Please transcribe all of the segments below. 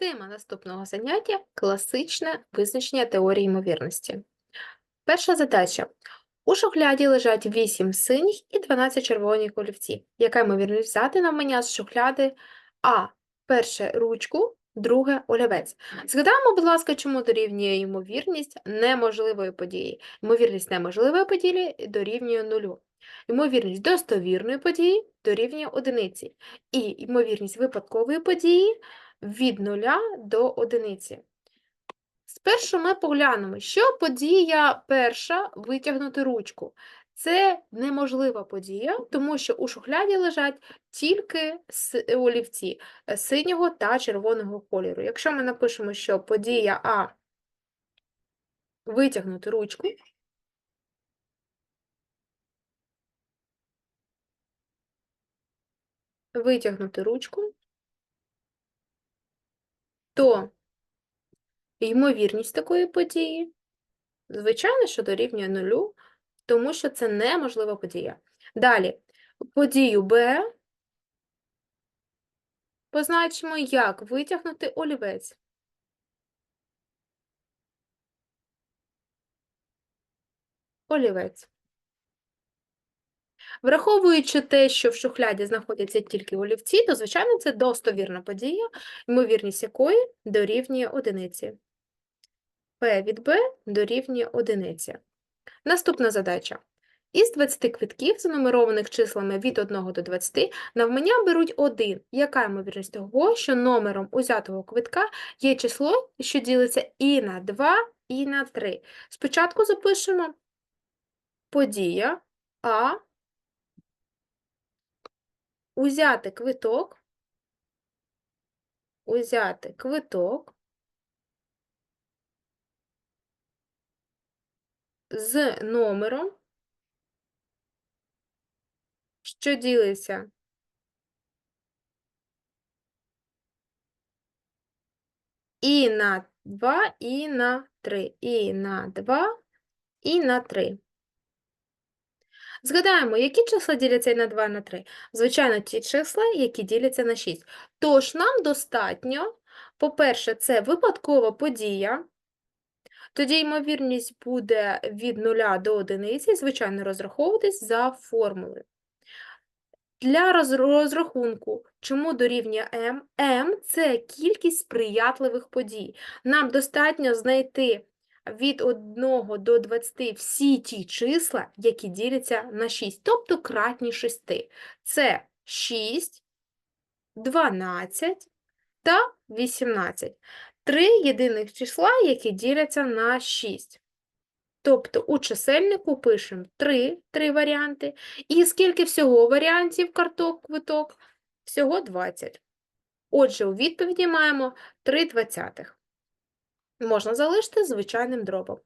Тема наступного заняття класичне визначення теорії ймовірності. Перша задача. У шухляді лежать 8 синіх і 12 червоних олівців. Яка ймовірність взяти навмання з шухляди А. Перше ручку, друге олівець. Згадаємо, будь ласка, чому дорівнює ймовірність неможливої події. Ймовірність неможливої події дорівнює нулю. Ймовірність достовірної події дорівнює одиниці. І ймовірність випадкової події від нуля до одиниці. Спершу ми поглянемо, що подія перша витягнути ручку. Це неможлива подія, тому що у шухляді лежать тільки олівці синього та червоного кольору. Якщо ми напишемо, що подія А витягнути ручку, витягнути ручку, то ймовірність такої події, звичайно, що дорівнює нулю, тому що це неможлива подія. Далі, подію Б позначимо як витягнути олівець. Олівець. Враховуючи те, що в шухляді знаходяться тільки олівці, то, звичайно, це достовірна подія, ймовірність якої дорівнює одиниці. P від B дорівнює одиниці. Наступна задача. Із 20 квитків, занумерованих числами від 1 до 20, навмання беруть 1. Яка ймовірність того, що номером узятого квитка є число, що ділиться і на 2, і на 3? Спочатку запишемо подія А, узяти квиток, узяти квиток. З номером, що ділиться? І на 2, і на 3, і на 2, і на 3. Згадаємо, які числа діляться на 2, і на 3? Звичайно, ті числа, які діляться на 6. Тож нам достатньо, по-перше, це випадкова подія, тоді ймовірність буде від 0 до 1, звичайно, розраховуватись за формулою. Для розрахунку, чому дорівнює m, m – це кількість сприятливих подій. Нам достатньо знайти від 1 до 20 всі ті числа, які діляться на 6, тобто кратні 6. Це 6, 12 та 18. Три єдиних числа, які діляться на 6. Тобто у чисельнику пишемо 3, 3 варіанти. І скільки всього варіантів карток, квиток? Всього 20. Отже, у відповіді маємо 3 двадцятих. Можна залишити звичайним дробом.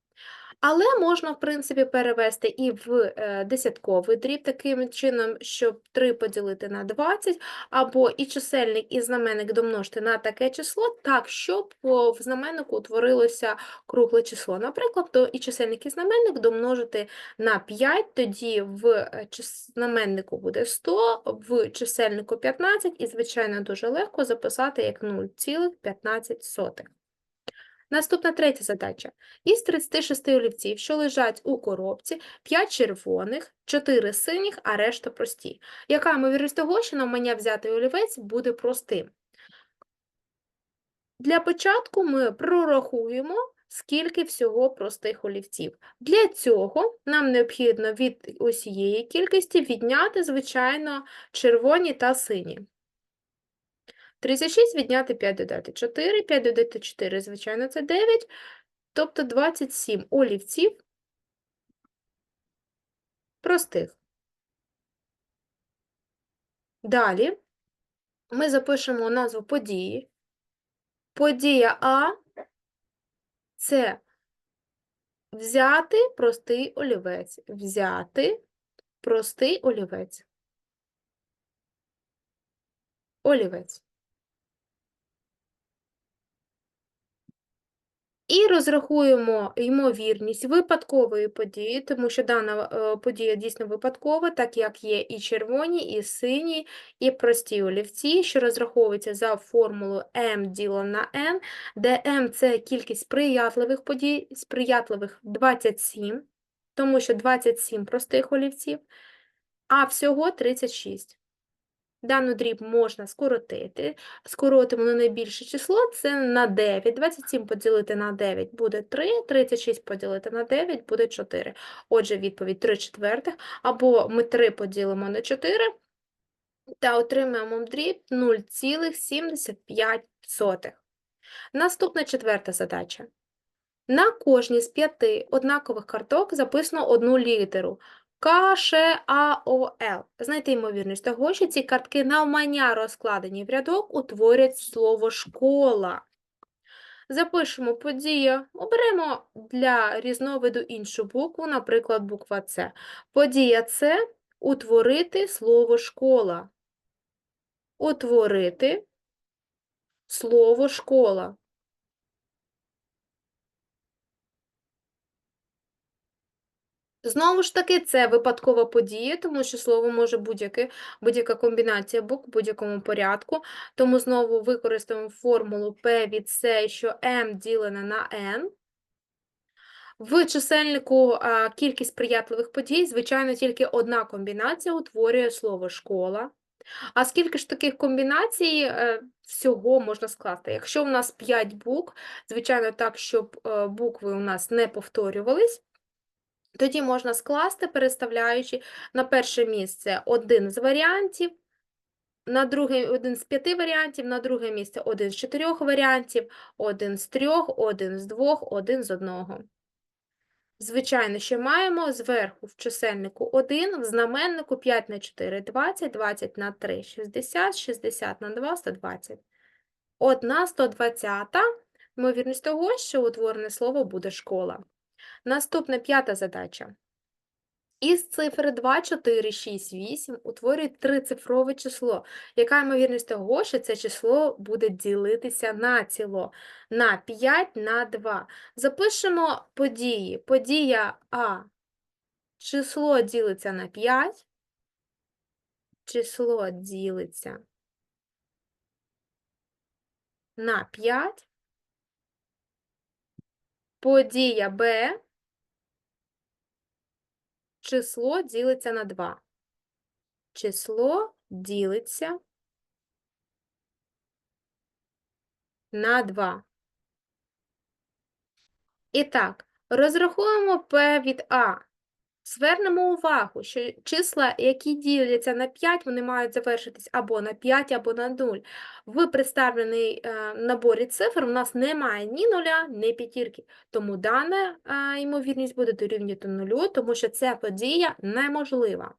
Але можна, в принципі, перевести і в е, десятковий дріб таким чином, щоб 3 поділити на 20, або і чисельник, і знаменник домножити на таке число, так, щоб в знаменнику утворилося кругле число. Наприклад, то і чисельник, і знаменник домножити на 5, тоді в е, знаменнику буде 100, в чисельнику 15, і, звичайно, дуже легко записати як 0,15. Наступна третя задача. Із 36 олівців, що лежать у коробці, 5 червоних, 4 синіх, а решта прості. Яка ймовірність того, що навмання взяти олівець буде простим? Для початку ми прорахуємо, скільки всього простих олівців. Для цього нам необхідно від усієї кількості відняти, звичайно, червоні та сині. 36 відняти 5 додати 4, 5 додати 4, звичайно, це 9, тобто 27 олівців простих. Далі ми запишемо назву події. Подія А – це взяти простий олівець. Взяти простий олівець. Олівець. І розрахуємо ймовірність випадкової події, тому що дана е, подія дійсно випадкова, так як є і червоні, і сині, і прості олівці, що розраховуються за формулою m діло на n, де m – це кількість сприятливих подій, сприятливих 27, тому що 27 простих олівців, а всього 36. Дану дріб можна скоротити. Скоротимо на найбільше число, це на 9. 27 поділити на 9 буде 3, 36 поділити на 9 буде 4. Отже, відповідь 3 четвертих, або ми 3 поділимо на 4 та отримаємо дріб 0,75. Наступна четверта задача. На кожній з п'яти однакових карток записано одну літеру. К, Ш, А, О, Л. Знайти ймовірність того, що ці картки навмання розкладені в рядок утворять слово школа. Запишемо подія, оберемо для різновиду іншу букву, наприклад, буква С. Подія С – утворити слово школа. Утворити слово школа. Знову ж таки, це випадкова подія, тому що слово може будь-яке, будь-яка комбінація букв в будь-якому порядку. Тому знову використаємо формулу P від C, що M ділене на N. В чисельнику кількість сприятливих подій, звичайно, тільки одна комбінація утворює слово школа. А скільки ж таких комбінацій е, всього можна скласти? Якщо у нас 5 букв, звичайно, так, щоб е, букви у нас не повторювались. Тоді можна скласти, переставляючи на перше місце один з варіантів, на друге один з п'яти варіантів, на друге місце один з чотирьох варіантів, один з трьох, один з двох, один з одного. Звичайно, що маємо зверху в чисельнику 1, в знаменнику 5 на 4 – 20, 20 на 3 – 60, 60 на 2 – 120. Одна 120 ймовірність того, що утворене слово буде школа. Наступна п'ята задача. Із цифри 2, 4, 6, 8 утворюють трицифрове число. Яка ймовірність того, що це число буде ділитися на ціло? На 5 на 2. Запишемо події. Подія А. Число ділиться на 5. Число ділиться на 5. Подія Б. Число ділиться на 2. Число ділиться на 2. І так, розрахуємо P від А. Звернемо увагу, що числа, які діляться на 5, вони мають завершитись або на 5, або на 0. В представленій е, наборі цифр у нас немає ні нуля, ні п'ятірки. Тому дана е, ймовірність буде дорівнювати нулю, тому що ця подія неможлива.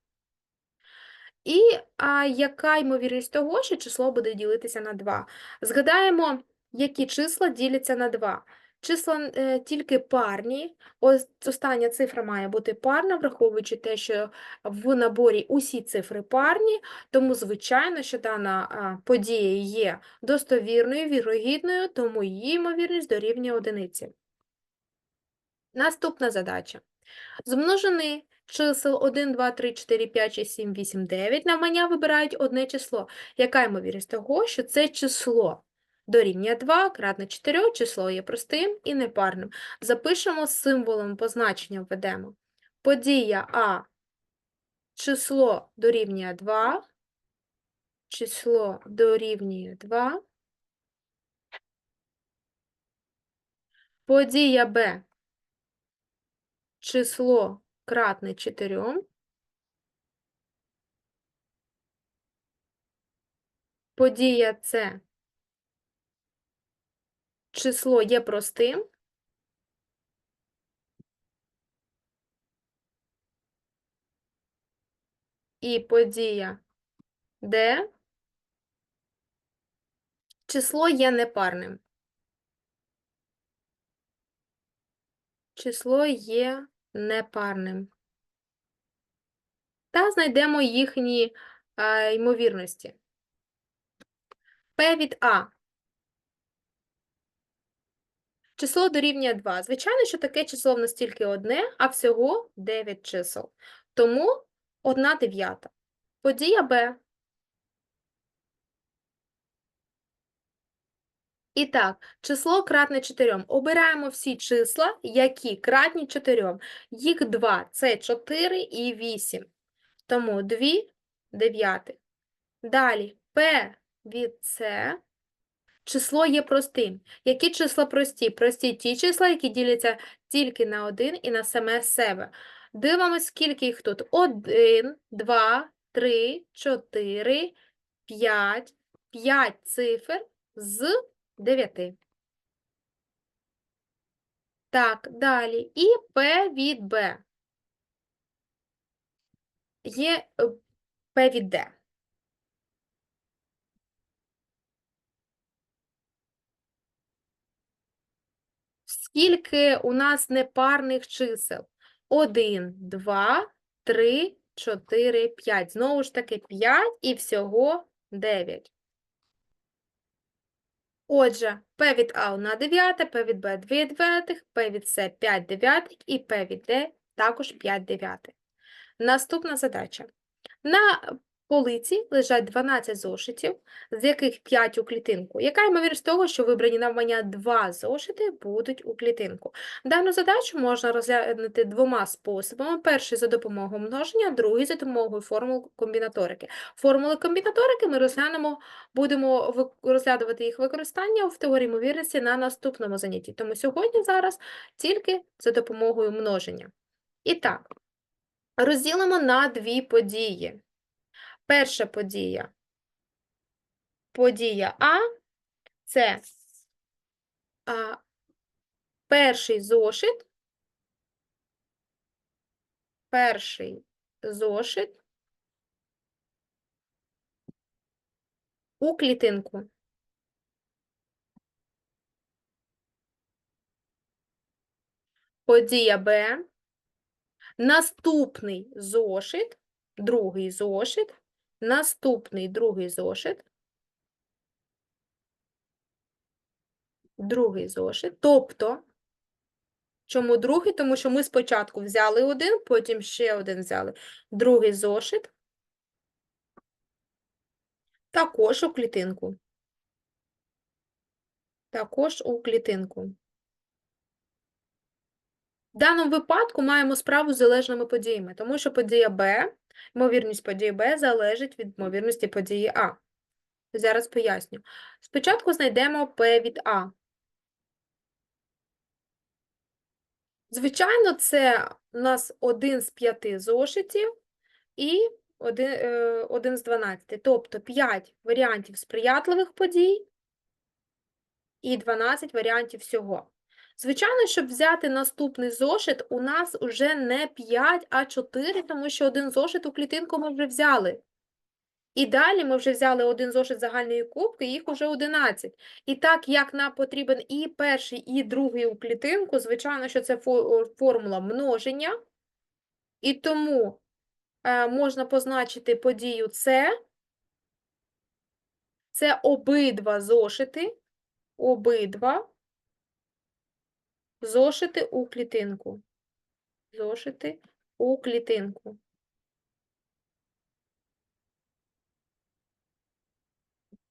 І а, яка ймовірність того, що число буде ділитися на 2? Згадаємо, які числа діляться на 2. Числа е, тільки парні. Ось остання цифра має бути парна, враховуючи те, що в наборі усі цифри парні, тому, звичайно, що дана а, подія є достовірною, вірогідною, тому її ймовірність дорівнює одиниці. Наступна задача. З множини чисел 1, 2, 3, 4, 5, 6, 7, 8, 9 навмання вибирають одне число. Яка ймовірність того, що це число? Дорівнює 2, кратне 4, число є простим і непарним. Запишемо символом позначення введемо. Подія А, число дорівнює 2, число дорівнює 2. Подія Б, число кратне 4. Подія С, число є простим. І подія Д, число є непарним. Число є непарним. Та знайдемо їхні а, ймовірності. P від А. Число дорівнює 2. Звичайно, що таке число в нас тільки одне, а всього 9 чисел. Тому 1 дев'ята. Подія Б. І так, число кратне 4. Обираємо всі числа, які кратні 4. Їх 2 – це 4 і 8. Тому 2 дев'ятих. Далі P від С. Число є простим. Які числа прості? Прості ті числа, які діляться тільки на 1 і на саме себе. Дивимось, скільки їх тут. 1, 2, 3, 4, 5. 5 цифр з 9. Так, далі. І P від B. Є е, P від D. Скільки у нас непарних чисел? 1, 2, 3, 4, 5. Знову ж таки 5 і всього 9. Отже, P від А 1 дев'ята, P від Б 2 дев'ятих, P від С 5 дев'ятих і P від Д також 5 дев'ятих. Наступна задача. На полиці лежать 12 зошитів, з яких 5 у клітинку. Яка ймовірність того, що вибрані навмання 2 зошити будуть у клітинку? Дану задачу можна розглянути двома способами. Перший за допомогою множення, другий за допомогою формул комбінаторики. Формули комбінаторики ми розглянемо, будемо розглядувати їх використання в теорії ймовірності на наступному занятті. Тому сьогодні зараз тільки за допомогою множення. І так, розділимо на дві події. Перша подія. Подія А це а, перший зошит. Перший зошит у клітинку. Подія Б. Наступний зошит, другий зошит, наступний другий зошит, другий зошит. Тобто, чому другий? Тому що ми спочатку взяли один, потім ще один взяли. Другий зошит також у клітинку. Також у клітинку. В даному випадку маємо справу з залежними подіями, тому що подія Б, ймовірність події Б залежить від ймовірності події А. Зараз поясню. Спочатку знайдемо P від А. Звичайно, це у нас один з п'яти зошитів і один, е, один з 12. Тобто 5 варіантів сприятливих подій і 12 варіантів всього. Звичайно, щоб взяти наступний зошит, у нас вже не 5, а 4, тому що один зошит у клітинку ми вже взяли. І далі ми вже взяли один зошит загальної кубки, їх уже 11. І так, як нам потрібен і перший, і другий у клітинку, звичайно, що це формула множення. І тому е, можна позначити подію С. Це обидва зошити, обидва зошити у клітинку. Зошити у клітинку.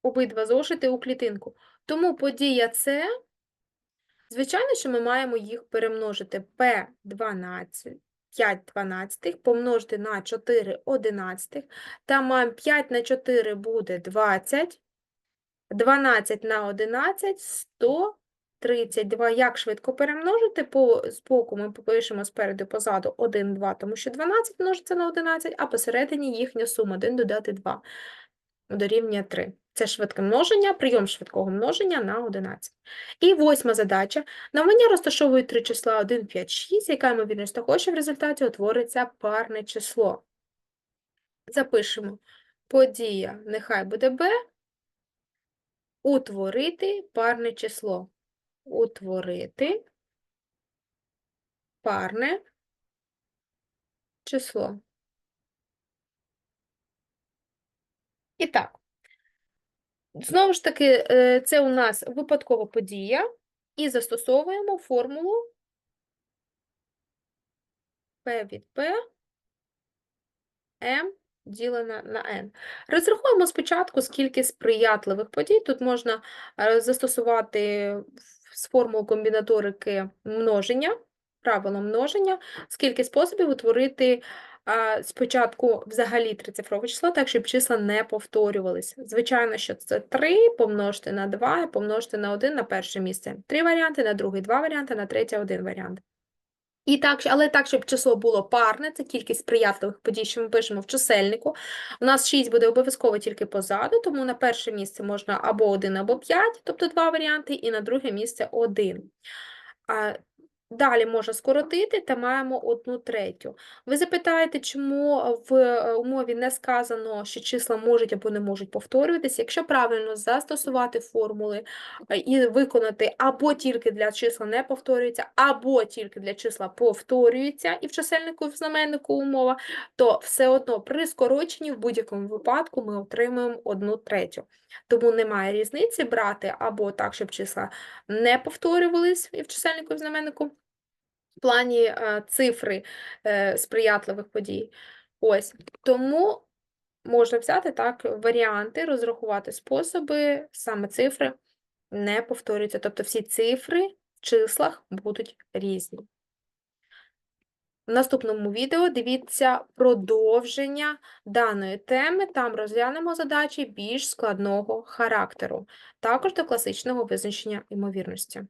Обидва зошити у клітинку. Тому подія С, звичайно, що ми маємо їх перемножити P12, 5 12 помножити на 4 11. Там маємо 5 на 4 буде 20, 12 на 11 132. Як швидко перемножити? По збоку ми попишемо спереду позаду 1, 2, тому що 12 множиться на 11, а посередині їхня сума 1 додати 2 дорівнює 3. Це швидке множення, прийом швидкого множення на 11. І восьма задача. Навмання розташовують три числа 1, 5, 6, яка ймовірність того, що в результаті утвориться парне число. Запишемо. Подія, нехай буде b, утворити парне число. Утворити парне число. І так, знову ж таки, е, це у нас випадкова подія. І застосовуємо формулу P від P m ділена на n. Розрахуємо спочатку, скільки сприятливих подій. Тут можна е, застосувати з формул комбінаторики множення, правило множення, скільки способів утворити спочатку взагалі трицифрове число, так, щоб числа не повторювалися. Звичайно, що це 3 помножити на 2 і помножити на 1 на перше місце. Три варіанти, на другий два варіанти, на третє один варіант. І так, але так, щоб число було парне, це кількість сприятливих подій, що ми пишемо в чисельнику. У нас 6 буде обов'язково тільки позаду, тому на перше місце можна або 1, або 5, тобто два варіанти, і на друге місце 1. Далі можна скоротити та маємо одну третю. Ви запитаєте, чому в е, умові не сказано, що числа можуть або не можуть повторюватися. Якщо правильно застосувати формули е, і виконати або тільки для числа не повторюється, або тільки для числа повторюється, і в чисельнику, і в знаменнику умова, то все одно при скороченні в будь-якому випадку ми отримуємо одну третю. Тому немає різниці брати або так, щоб числа не повторювались і в чисельнику, і в знаменнику, в плані цифри е, сприятливих подій. Ось, тому можна взяти так варіанти, розрахувати способи, саме цифри не повторюються. Тобто всі цифри в числах будуть різні. В наступному відео дивіться продовження даної теми, там розглянемо задачі більш складного характеру, також до класичного визначення ймовірності.